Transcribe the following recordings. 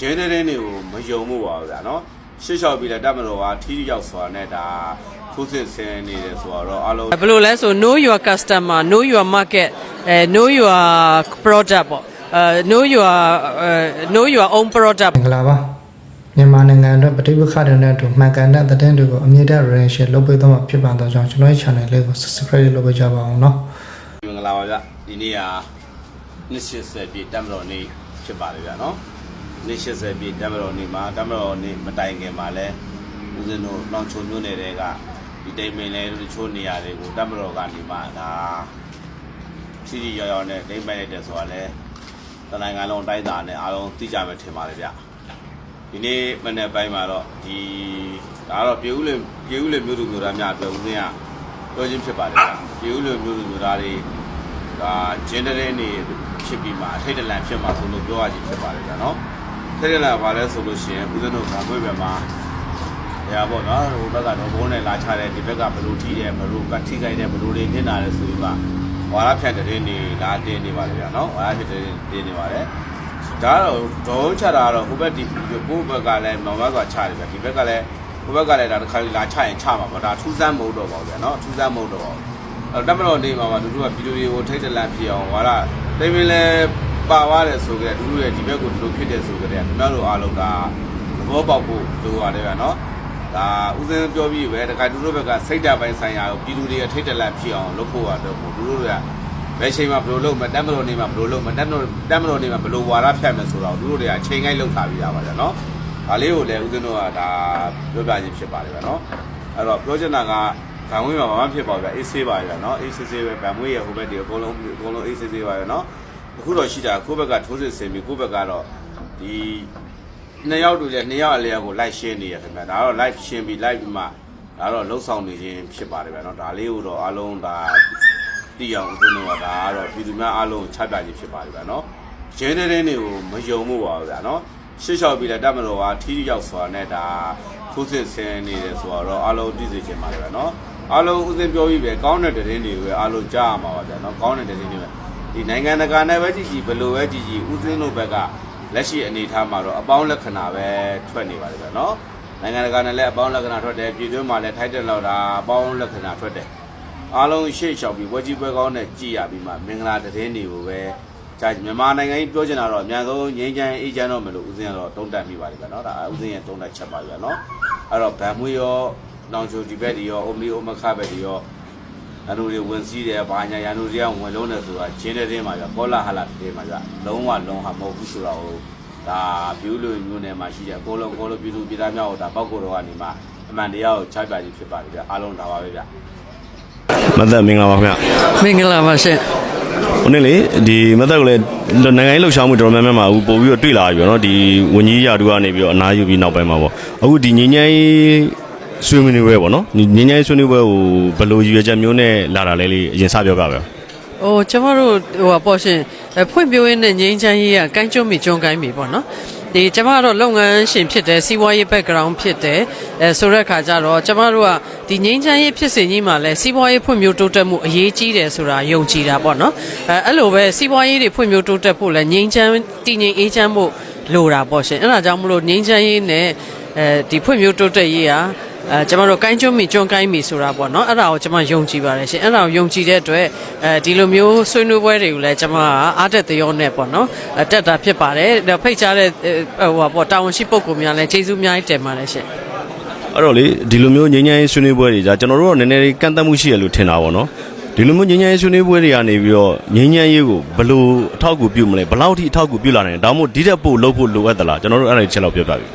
ဂျဲတဲ့တဲ့တွေကိုမယုံမှုပါဘူးဗျာနော်ရှေ့လျှောက်ပြီးတဲ့တက်မတော်ကထီးရောက်စွာနဲ့ဒါထိုးစစ်ဆင်နေတယ်ဆိုတော့အားလုံး ဘယ်လိုလဲဆို know your customer know your market အဲ know your product ပေါ့အဲ know your အဲ know your own product မင်္ဂလာပါမြန်မာနိုင်ငံအတွက်ပဋိပက္ခတွေနဲ့အတူမှန်ကန်တဲ့သတင်းတွေကိုအမြင့်တဲ့ relation လုပ်ပေးသွားမှာဖြစ်ပါတော့ကြောင့်ကျွန်တော်ရဲ့ channel လေးကို subscribe လုပ်ပေးကြပါအောင်เนาะ မင်္ဂလာပါဗျဒီနေ့က280ပြည့်တက်မတော်နေ့ဖြစ်ပါတယ်ဗျာ နော်280ပြည့်တက်မတော်နေ့မှာတက်မတော်နေ့မတိုင်ခင်မှာလဲဦးဇင်းတို့လောင်ချုံမျိုးနယ်တွေကဒီတိမ်မင်းလဲတချို့နေရာတွေကိုတက်မတော်ကနေမှဒါစီရီရော်ရော်နဲ့တိမ်မိုက်လိုက်တယ်ဆိုတာလဲတနိုင်ငံလုံးတိုင်းသားနဲ့အားလုံးသိကြမယ်ထင်ပါတယ်ဗျဒီနေ့မနေ့ပိုင်းမှာတော့ဒီဒါကတော့ပြေဦးလေပြေဦးလေမြို့သူမြို့သားများအတွက်ဦးဇင်းကပြောချင်းဖြစ်ပါတယ်ဗျပြေဦးလေမြို့သူမြို့သားတွေဒါဂျင်ဒရင်းနေဖြစ်ပြီးမှအထိတ်တလန့်ဖြစ်မှာဆိုလို့ပြောရခြင်းဖြစ်ပါတယ်ဗျာနော် ထိတ်တလန့်ဘာလဲဆိုလို့ရှိရင်ဦးဇင်းတို့ကဘွေးပဲမှာနေရာပေါ့နော်ဟိုဘက်ကတော့ဘုန်းနဲ့လာချတယ်ဒီဘက်ကဘလူထီးတယ်ဘလူကထိခိုက်တယ်ဘလူတွေနေတာလဲဆိုပြီးမှဝါရဖြတ်တဲ့နေလာတင်းနေပါတယ်ဗျာနော်ဝါရဖြတ်တဲ့တင်းနေပါတယ်ဒါတော့ဒုံးချတာကတော့ဟိုဘက်ဒီကိုဘက်ကလည်းမောင်ဘက်ကချတယ်ဗျာဒီဘက်ကလည်းဟိုဘက်ကလည်းဒါတစ်ခါလာချရင်ချမှာပေါ့ဒါထူးဆန်းမဟုတ်တော့ပါဘူးဗျာနော်ထူးဆန်းမဟုတ်တော့ပါဘူးအဲ့တော့တက်မတော်နေမှာမှာသူတို့ကဗီဒီယိုတွေကိုထိတ်တလန့်ဖြစ်အောင်ဟာလာတိမ်မင်းလဲ ပါသွားတယ်ဆိုကြတဲ့သူတို့ရဲ့ဒီဘက်ကိုဒီလိုဖြစ်တယ်ဆိုကြတဲ့ခင်ဗျားတို့အားလုံးဒါသဘောပေါက်ဖို့လိုပါတယ်ဗျာနော်ဒါဥစဉ်ပြောပြီးပဲတခါသူတို့ဘက်ကစိတ်ဓာတ်ပိုင်းဆိုင်ရာကိုပြည်သူတွေရဲ့ထိတ်တလန့်ဖြစ်အောင်လုပ်ဖို့ကတော့သူတို့ကဘယ်ချိန်မှာဘယ်လိုလုပ်မလဲတက်မတော်နေမှာဘယ်လိုလုပ်မလဲတက်မတော်တက်မတော်နေမှာဘယ်လိုဝါဒဖြတ်မယ်ဆိုတော့သူတို့တွေကအချိန်ကိုက်လောက်ထားပြီးရပါကြနော်ဒါလေးကိုလည်းဥစဉ်တို့ကဒါပြောပြခြင်းဖြစ်ပါတယ်ဗျာနော်အဲ့တော့ပြောချင်တာကဗန်ဝေးမှာဘာမှဖြစ်ပါဘူးဗျအေးဆေးပါဗျာနော်အေးဆေးဆေးပဲဗန်ဝေးရဲ့ဟိုဘက်ဒီအကုန်လုံးအကုန်လုံးအေးဆေးဆေးပါဗျာနော် အခုတော့ရှိတာကိုယ့်ဘက်ကထိုးစစ်ဆင်ပြီးကိုယ့်ဘက်ကတော့ဒီနှစ်ယောက်တူလည်းနှစ်ယောက်အလျောက်ကိုလိုက်ရှင်းနေရခင်ဗျာဒါတော့ live ရှင်းပြီး live ပြီးမှဒါတော့လှုပ်ဆောင်နေခြင်းဖြစ်ပါတယ်ဗျာနော်ဒါလေးကိုတော့အားလုံးဒါသိအောင်ဦးဇင်းတို့ကဒါကတော့ပြည်သူများအားလုံးချပြခြင်းဖြစ်ပါတယ်ဗျာနော်ဂျင်းတဲ့တဲ့တွေကိုမယုံမှုပါဘူးဗျာနော်ရှေ့လျှောက်ပြီးလည်းတက်မတော်ကထီးရောက်စွာနဲ့ဒါထိုးစစ်ဆင်နေတယ်ဆိုတော့အားလုံးသိစေချင်ပါတယ်ဗျာနော် အားလုံးဦးစင်ပြောပြီးပဲကောင်းတဲ့သတင်းတွေပဲအားလုံးကြားရမှာပါဗျာเนาะကောင်းတဲ့သတင်းတွေပဲ ဒီနိုင်ငံတကာနဲ့ပဲကြည်ကြည်ဘလို့ပဲကြည်ကြည်ဦးသိန်းတို့ဘက်ကလက်ရှိအနေအထားမှာတော့အပေါင်းလက္ခဏာပဲထွက်နေပါလိမ့်မယ်နော်နိုင်ငံတကာနဲ့လည်းအပေါင်းလက္ခဏာထွက်တယ်ပြည်တွင်းမှာလည်းထိုက်တက်လောက်တာအပေါင်းလက္ခဏာထွက်တယ်အားလုံးရှေ့လျှောက်ပြီးပွဲကြီးပွဲကောင်းနဲ့ကြည်ရပြီးမှမင်္ဂလာသတင်းတွေကိုပဲကြာမြန်မာနိုင်ငံကြီးပြောချင်တာတော့အများဆုံးငြိမ်းချမ်းအေးချမ်းတော့မလို့ဦးစင်းကတော့တုံ့တက်မိပါလိမ့်မယ်နော်ဒါဦးစင်းရဲ့တုံ့တက်ချက်ပါပဲနော်အဲ့တော့ဗန်မွေရောနောင်ချိုဒီဘက်ဒီရောအိုမီအိုမခဘက်ဒီရော ရန်သူတွေဝင်စည်းတယ်ဘာညာရန်သူတွေကဝင်လုံးတယ်ဆိုတာချင်းတဲ့တင်းမှာပြကောလာဟလာတင်းမှာပြလုံးဝလုံးဟာမဟုတ်ဘူးဆိုတာကိုဒါပြူးလူမျိုးနယ်မှာရှိတဲ့အကိုလုံးကိုလုံးပြည်သူပြည်သားများကိုဒါပောက်ကိုတော့ကနေမှအမှန်တရားကိုချပြခြင်းဖြစ်ပါတယ်ဗျအားလုံးဒါပါပဲဗျမသက်မင်္ဂလာပါခင်ဗျမင်္ဂလာပါရှင်ဟိုနေ့လေဒီမသက်ကလည်းနိုင်ငံရေးလှုပ်ရှားမှုတော်တော်များများမှာအခုပို့ပြီးတော့တွေ့လာပြီပေါ့နော်ဒီဝန်ကြီးရာထူးကနေပြီးတော့အနားယူပြီးနောက်ပိုင်းမှာပေါ့အခုဒီငញ្ញိုင်း ဆွေးနွေးပွဲပေါ့နော်ငញ្ញိုင်းဆွေးနွေးပွဲကိုဘယ်လိုရည်ရွယ်ချက်မျိုးနဲ့လာတာလဲလေအရင်စပြောပြပါဦးဟိုကျမတို့ဟိုပါပေါ့ရှင်အဲဖွင့်ပြရင်းနဲ့ငိမ့်ချမ်းရေးကကိုင်းကျွတ်မိကျွန်းကိုင်းမိပေါ့နော်ဒီကျမတို့လုပ်ငန်းရှင်ဖြစ်တယ်စီးပွားရေး background ဖြစ်တယ်အဲဆိုတဲ့ခါကျတော့ကျမတို့ကဒီငိမ့်ချမ်းရေးဖြစ်စဉ်ကြီးမှာလဲစီးပွားရေးဖွံ့ဖြိုးတိုးတက်မှုအရေးကြီးတယ်ဆိုတာယုံကြည်တာပေါ့နော်အဲအဲ့လိုပဲစီးပွားရေးတွေဖွံ့ဖြိုးတိုးတက်ဖို့လဲငိမ့်ချမ်းတည်ငြိမ်အေးချမ်းဖို့လိုတာပေါ့ရှင်အဲ့ဒါကြောင့်မလို့ငိမ့်ချမ်းရေးနဲ့အဲဒီဖွံ့ဖြိုးတိုးတက်ရေးဟာ အဲကျွန်တော်တို့ကိုင်းကျွန်းမီကျွန်းကိုင်းမီဆိုတာပေါ့နော်အဲ့ဒါကိုကျွန်မယုံကြည်ပါတယ်ရှင်အဲ့ဒါကိုယုံကြည်တဲ့အတွက်အဲဒီလိုမျိုးဆွေးနွေးပွဲတွေကိုလည်းကျွန်မကအားတက်သရောနဲ့ပေါ့နော်အဲတက်တာဖြစ်ပါတယ်ဒါဖိတ်ကြားတဲ့အဲဟိုပါပေါ့တာဝန်ရှိပုဂ္ဂိုလ်များလည်းကျေးဇူးအများကြီးတင်ပါတယ်ရှင် အဲ့တော့လေဒီလိုမျိုးငញ្ញိုင်းဆွေးနွေးပွဲတွေじゃကျွန်တော်တို့ကနည်းနည်းလေးကန့်သတ်မှုရှိရလို့ထင်တာပေါ့နော်ဒီလိုမျိုးငញ្ញိုင်းဆွေးနွေးပွဲတွေကနေပြီးတော့ငញ្ញိုင်းရေးကိုဘယ်လိုအထောက်အကူပြုမလဲဘယ်လောက်ထိအထောက်အကူပြုလာနိုင်လဲဒါမှမဟုတ်ဒီတက်ပို့လုပ်ဖို့လိုအပ်သလားကျွန်တော်တို့အဲ့ဒါချက်လောက်ပြောပြပြီ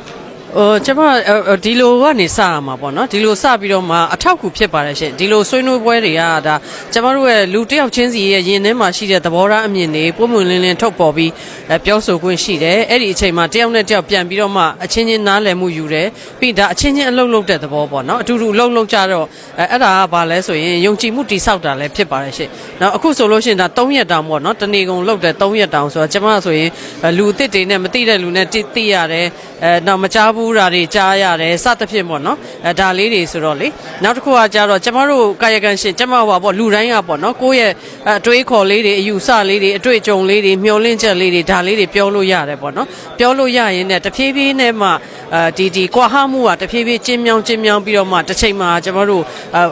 ဟိုကျွန်မအဲ့ဒီလိုကနေစရမှာပေါ့နော်ဒီလိုစပြီးတော့မှအထောက်အကူဖြစ်ပါတယ်ရှင်ဒီလိုဆွေးနွေးပွဲတွေကဒါကျွန်မတို့ရဲ့လူတစ်ယောက်ချင်းစီရဲ့ယင်ထဲမှာရှိတဲ့သဘောထားအမြင်တွေပုံမှန်လင်းလင်းထုတ်ပေါ်ပြီးအဲပြောဆိုခွင့်ရှိတယ်အဲ့ဒီအချိန်မှာတစ်ယောက်နဲ့တစ်ယောက်ပြန်ပြီးတော့မှအချင်းချင်းနားလည်မှုယူတယ်ပြီးဒါအချင်းချင်းအလုပ်လုပ်တဲ့သဘောပေါ့နော်အတူတူအလုပ်လုပ်ကြတော့အဲအဲ့ဒါကဘာလဲဆိုရင်ယုံကြည်မှုတိဆောက်တာလည်းဖြစ်ပါတယ်ရှင်နောက်အခုဆိုလို့ရှိရင်ဒါ3ရက်တောင်ပေါ့နော်တနေကုန်လုပ်တယ်3ရက်တောင်ဆိုတော့ကျွန်မဆိုရင်အဲလူအစ်စ်တွေနဲ့မသိတဲ့လူနဲ့တိသိရတယ်အဲနောက်မကြားဘူးဘူးတာတွေကြားရတယ်စသဖြင့်ပေါ့နော်အဲဒါလေးတွေဆိုတော့လေနောက်တစ်ခုကကြတော့ကျမတို့ကာယကံရှင်ကျမဟောပေါ့လူတိုင်းကပေါ့နော်ကိုယ့်ရဲ့အတွေးခေါ်လေးတွေအယူဆလေးတွေအတွေ့အကြုံလေးတွေမျှော်လင့်ချက်လေးတွေဒါလေးတွေပြောလို့ရတယ်ပေါ့နော်ပြောလို့ရရင်လည်းတဖြည်းဖြည်းနဲ့မှအဲဒီဒီကွာဟမှုကတဖြည်းဖြည်းကျင်းမြောင်းကျင်းမြောင်းပြီးတော့မှတစ်ချိန်မှာကျမတို့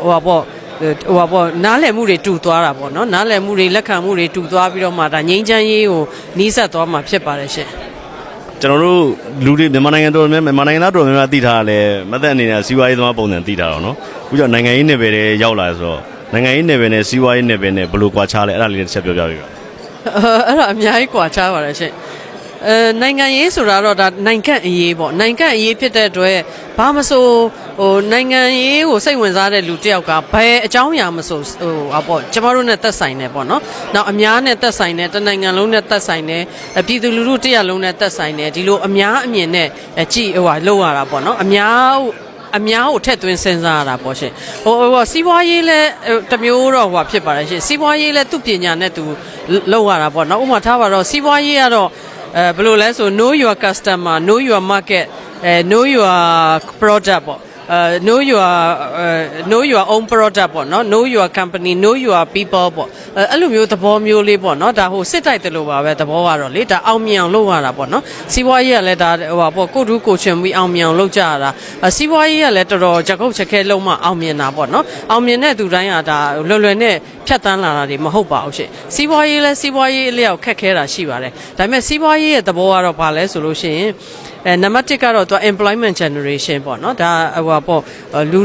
ဟိုပါပေါ့ဟိုပါပေါ့နားလည်မှုတွေတူသွားတာပေါ့နော်နားလည်မှုတွေလက်ခံမှုတွေတူသွားပြီးတော့မှဒါငြိမ်းချမ်းရေးကိုနီးစပ်သွားမှာဖြစ်ပါတယ်ရှင် ကျွန်တော်တို့လူတွေမြန်မာနိုင်ငံတော်များမြန်မာနိုင်ငံသားတော်များများသိထားရလဲမသက်အနေနဲ့စီးပွားရေးသမားပုံစံသိထားတော့နော်အခုကြောင့်နိုင်ငံရေးနယ်ပယ်တွေရောက်လာဆိုတော့နိုင်ငံရေးနယ်ပယ်နဲ့စီးပွားရေးနယ်ပယ်နဲ့ဘယ်လိုကွာခြားလဲအဲ့ဒါလေးတစ်ချက်ပြောပြပေးပါအဲ့ဒါအများကြီးကွာခြားပါတယ်ရှင်အဲနိုင်ငံရေးဆိုတာတော့ဒါနိုင်ငံအရေးပေါ့နိုင်ငံအရေးဖြစ်တဲ့အတွက်ဘာမဆို ဟိုနိုင်ငံရေးကိုစိတ်ဝင်စားတဲ့လူတစ်ယောက်ကဘယ်အကြောင်းအရာမဆိုဟိုဟာပေါ့ကျမတို့နဲ့သက်ဆိုင်တယ်ပေါ့နော်။နောက်အများနဲ့သက်ဆိုင်တယ်တနိုင်ငံလုံးနဲ့သက်ဆိုင်တယ်အပြည်သူလူထုတစ်ရပ်လုံးနဲ့သက်ဆိုင်တယ်ဒီလိုအများအမြင်နဲ့အကြည့်ဟိုဟာလောက်ရတာပေါ့နော်။အများအများကိုထက်သွင်းစဉ်းစားရတာပေါ့ရှင်ဟိုဟိုစီးပွားရေးလဲတစ်မျိုးတော့ဟိုဖြစ်ပါတယ်ရှင်စီးပွားရေးလဲသူ့ပညာနဲ့သူလောက်ရတာပေါ့နော်ဥပမာထားပါတော့စီးပွားရေးကတော့အဲဘယ်လိုလဲဆို know your customer know your market အဲ know your product ပေါ့ အဲ know your အဲ know your own product ပေါ့နော် know your company know your people ပေါ့အဲအဲ့လိုမျိုးသဘောမျိုးလေးပေါ့နော်ဒါဟိုစစ်တိုက်တယ်လို့ပါပဲသဘောကတော့လေဒါအောင်မြင်အောင်လုပ်ရတာပေါ့နော်စီးပွားရေးကလည်းဒါဟိုပါပေါ့ကိုတူးကိုချင်ပြီးအောင်မြင်အောင်လုပ်ကြရတာအဲစီးပွားရေးကလည်းတော်တော်ကြကုတ်ချက်ခဲလုံးမအောင်မြင်တာပေါ့နော်အောင်မြင်တဲ့သူတိုင်းကဒါလွယ်လွယ်နဲ့ဖြတ်တန်းလာတာတွေမဟုတ်ပါဘူးရှင့်စီးပွားရေးလဲစီးပွားရေးအလျောက်ခက်ခဲတာရှိပါတယ်ဒါပေမဲ့စီးပွားရေးရဲ့သဘောကတော့ဘာလဲဆိုလို့ရှိရင် အဲနံပါတ်1ကတော့သူ employment generation ပေါ့နော်ဒါဟိုပေါ့လူ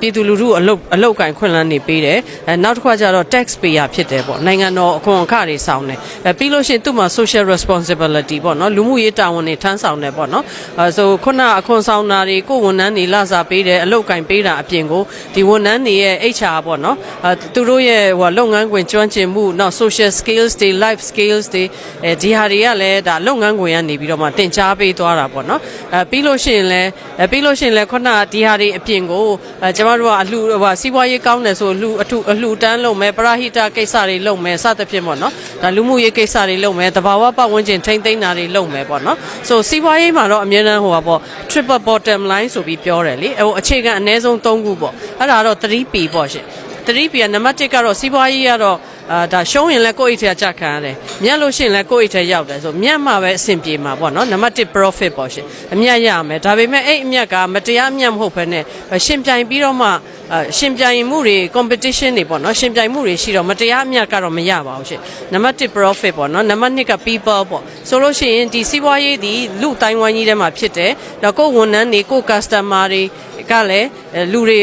ပြည်သူလူထုအလုပ်အလုပ်ကင်ခွင့်လန်းနေပေးတယ်အဲနောက်တစ်ခါကျတော့ tax payer ဖြစ်တယ်ပေါ့နိုင်ငံတော်အခွန်အခတွေဆောင်တယ်အဲပြီးလို့ရှိရင်သူ့မှာ social responsibility ပေါ့နော်လူမှုရေးတာဝန်တွေထမ်းဆောင်တယ်ပေါ့နော်အဲဆိုခုနအခွန်ဆောင်တာတွေကိုဝန်ထမ်းတွေလစာပေးတယ်အလုပ်ကင်ပေးတာအပြင်ကိုဒီဝန်ထမ်းတွေရဲ့ HR ပေါ့နော်အဲသူတို့ရဲ့ဟိုလုပ်ငန်းခွင်ကျွမ်းကျင်မှုနောက် social skills တွေ life skills တွေအဲဒီဟာတွေကလည်းဒါလုပ်ငန်းခွင်ကနေပြီးတော့မှတင် जा ပေးသွားတာပေါ့နော်အဲပြီးလို့ရှိရင်လည်းအဲပြီးလို့ရှိရင်လည်းခုနဒီဟာတွေအပြင်ကိုအဲကျမတို့ကအလှဟိုစီးပွားရေးကောင်းတယ်ဆိုလှအထုအလှတန်းလုပ်မယ်ပရာဟိတကိစ္စတွေလုပ်မယ်စသဖြင့်ပေါ့နော်ဒါလူမှုရေးကိစ္စတွေလုပ်မယ်တဘာဝပတ်ဝန်းကျင်ထိမ့်သိမ်းတာတွေလုပ်မယ်ပေါ့နော်ဆိုစီးပွားရေးမှာတော့အများအားဟိုပါပေါ့ triple bottom line ဆိုပြီးပြောတယ်လေဟိုအခြေခံအနည်းဆုံး၃ခုပေါ့အဲ့ဒါတော့ 3P ပေါ့ရှင် 3P ကနံပါတ်1ကတော့စီးပွားရေးကတော့ အာဒါရှုံးရင်လည်းကိုယ့်အိတ်ထဲကြခံရတယ်မြတ်လို့ရှိရင်လည်းကိုယ့်အိတ်ထဲရောက်တယ်ဆိုမြတ်မှပဲအဆင်ပြေမှာပေါ့နော်နံပါတ်1 profit ပေါ့ရှင်အမြတ်ရမယ်ဒါပေမဲ့အဲ့အမြတ်ကမတရားအမြတ်မဟုတ်ဘဲနဲ့ရှင်ပြိုင်ပြီးတော့မှအာရှင်ပြိုင်မှုတွေ competition တွေပေါ့နော်ရှင်ပြိုင်မှုတွေရှိတော့မတရားအမြတ်ကတော့မရပါဘူးရှင်နံပါတ်1 profit ပေါ့နော်နံပါတ်2က people ပေါ့ဆိုလို့ရှိရင်ဒီစီးပွားရေးဒီလူတိုင်းဝိုင်းကြီးထဲမှာဖြစ်တယ်တော့ကိုယ်ဝန်ထမ်းတွေကိုယ် customer တွေကလည်းလူတွေ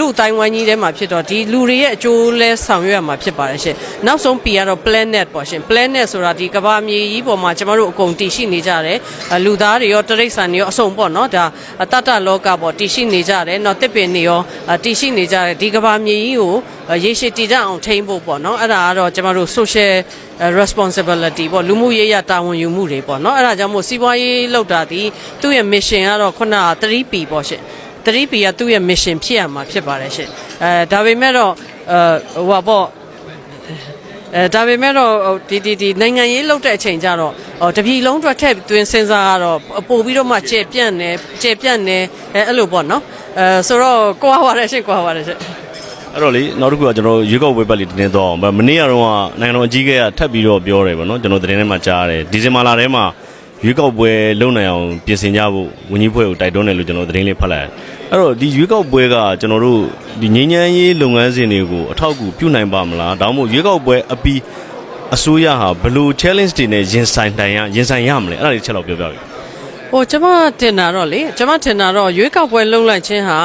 လူအတိုင်းဝိုင်းကြီးထဲမှာဖြစ်တော့ဒီလူတွေရဲ့အကျိုးလဲဆောင်ရွက်ရမှာဖြစ်ပါတယ်ရှင်နောက်ဆုံး P ကတော့ planet ပေါ့ရှင် planet ဆိုတာဒီကမ္ဘာမြေကြီးပေါ်မှာကျမတို့အကုန်တည်ရှိနေကြတယ်လူသားတွေရောတရိษံတွေရောအစုံပေါ့နော်ဒါတတလောကပေါ့တည်ရှိနေကြတယ်နော်တစ်ပင်တွေရောတည်ရှိနေကြတယ်ဒီကမ္ဘာမြေကြီးကိုရေရှည်တည်တတ်အောင်ထိန်းဖို့ပေါ့နော်အဲ့ဒါကတော့ကျမတို့ social responsibility ပေါ့လူမှုရေးရတာဝန်ယူမှုတွေပေါ့နော်အဲ့ဒါကြောင့်မို့စီးပွားရေးလောက်တာဒီသူ့ရဲ့ mission ကတော့ခုနက 3P ပေါ့ရှင် 3P ကသူ့ရဲ့ mission ဖြစ်ရမှာဖြစ်ပါတယ်ရှင်အဲဒါပေမဲ့တော့အဲဟိုပါပေါ့ အဲဒါပေမဲ့တော့ဒီဒီဒီနိုင်ငံရေးလောက်တဲ့အချိန်ကျတော့ဟိုတပြည်လုံးအတွက်ထည့်သွင်းစဉ်းစားရတော့ပို့ပြီးတော့မှကျေပြန့်နေကျေပြန့်နေအဲအဲ့လိုပေါ့နော်အဲဆိုတော့ကိုွားပါတယ်ရှင်ကိုွားပါတယ်ရှင်အဲ့တော့လေနောက်တစ်ခုကကျွန်တော်ရွေးကောက်ပွဲပတ်လေးတင်းတော့အောင်မနေ့ကတော့နိုင်ငံတော်အကြီးအကဲကထပ်ပြီးတော့ပြောတယ်ဗောနော်ကျွန်တော်သတင်းထဲမှာကြားရတယ်ဒီဇင်ဘာလထဲမှာရွေးကောက်ပွဲလုပ်နိုင်အောင်ပြင်ဆင်ကြဖို့ဝန်ကြီးဖွဲ့ကိုတိုက်တွန်းတယ်လို့ကျွန်တော်သတင်းလေးဖတ်လိုက် အဲ့တော့ဒီရွေးကောက်ပွဲကကျွန်တော်တို့ဒီငញ្ញမ်းရေးလုပ်ငန်းစဉ်တွေကိုအထောက်အကူပြုနိုင်ပါမလားဒါမှမဟုတ်ရွေးကောက်ပွဲအပြီးအစိုးရဟာဘယ်လို challenge တွေနဲ့ရင်ဆိုင်တိုင်ရရင်ဆိုင်ရမလဲအဲ့ဒါလေးချက်တော့ပြောပြပြီဟိုကျမတင်တာတော့လေကျမတင်တာတော့ရွေးကောက်ပွဲလှုပ်လိုက်ခြင်းဟာ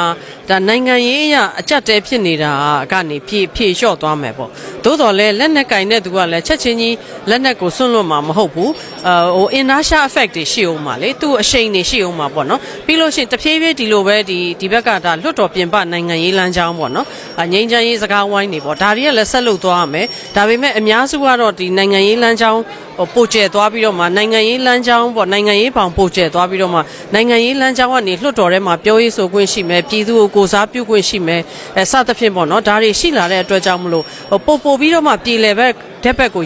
ဒါနိုင်ငံရေးအရအကြက်တဲဖြစ်နေတာကနေဖြည့်ဖြည့်လျှော့သွားမယ်ပေါ့သို့တော်လဲလက်နက်ကင်တဲ့သူကလည်းချက်ချင်းကြီးလက်နက်ကိုဆွန့်လွတ်မှာမဟုတ်ဘူးအာဟို inertia effect တွေရှိအောင်ပါလေသူ့အရှိန်တွေရှိအောင်ပါပေါ့နော်ပြီးလို့ရှိရင်တဖြည်းဖြည်းဒီလိုပဲဒီဒီဘက်ကဒါလွတ်တော်ပြင်ပနိုင်ငံရေးလမ်းကြောင်းပေါ့နော်အငိမ့်ချမ်းရေးစကားဝိုင်းတွေပေါ့ဒါတွေကလည်းဆက်လုပ်သွားရမယ်ဒါပေမဲ့အများစုကတော့ဒီနိုင်ငံရေးလမ်းကြောင်းဟိုပိုကျဲသွားပြီးတော့မှနိုင်ငံရေးလမ်းကြောင်းပေါ့နိုင်ငံရေးပေါင်ပိုကျဲသွားပြီးတော့မှနိုင်ငံရေးလမ်းကြောင်းကနေလွှတ်တော်ထဲမှာပြောရေးဆိုခွင့်ရှိမယ်ပြည်သူကိုကိုစားပြုခွင့်ရှိမယ်အဲစသဖြင့်ပေါ့နော်ဒါတွေရှိလာတဲ့အတွက်ကြောင့်မလို့ဟိုပို့ပို့ပြီးတော့မှပြည်လည်ဘက်တက်ဘက်ကို